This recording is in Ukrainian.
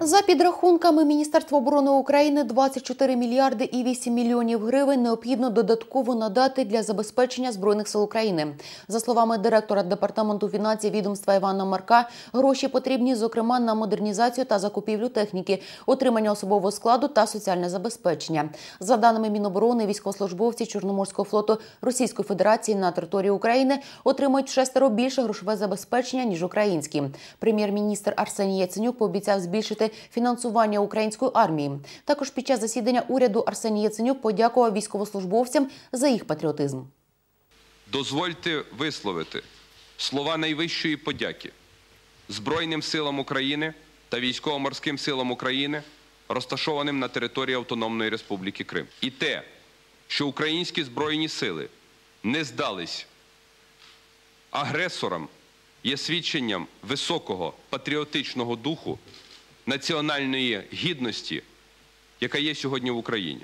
За підрахунками Міністерства оборони України 24 мільярди і 8 мільйонів гривень необхідно додатково надати для забезпечення збройних сил України. За словами директора департаменту фінансів відомства Івана Марка, гроші потрібні зокрема на модернізацію та закупівлю техніки, отримання особового складу та соціальне забезпечення. За даними Міноборони, військовослужбовці Чорноморського флоту Російської Федерації на території України отримують в шестеро більше грошове забезпечення ніж українські. Прем'єр-міністр Арсеній Яценюк пообіцяв збільшити фінансування української армії. Також під час засідання уряду Арсеній Яценюк подякував військовослужбовцям за їх патріотизм. дозвольте висловити слова найвищої подяки Збройним силам України та військово-морським силам України, розташованим на території Автономної Республіки Крим. І те, що українські збройні сили не здались агресорам, є свідченням високого патріотичного духу, національної гідності, яка є сьогодні в Україні.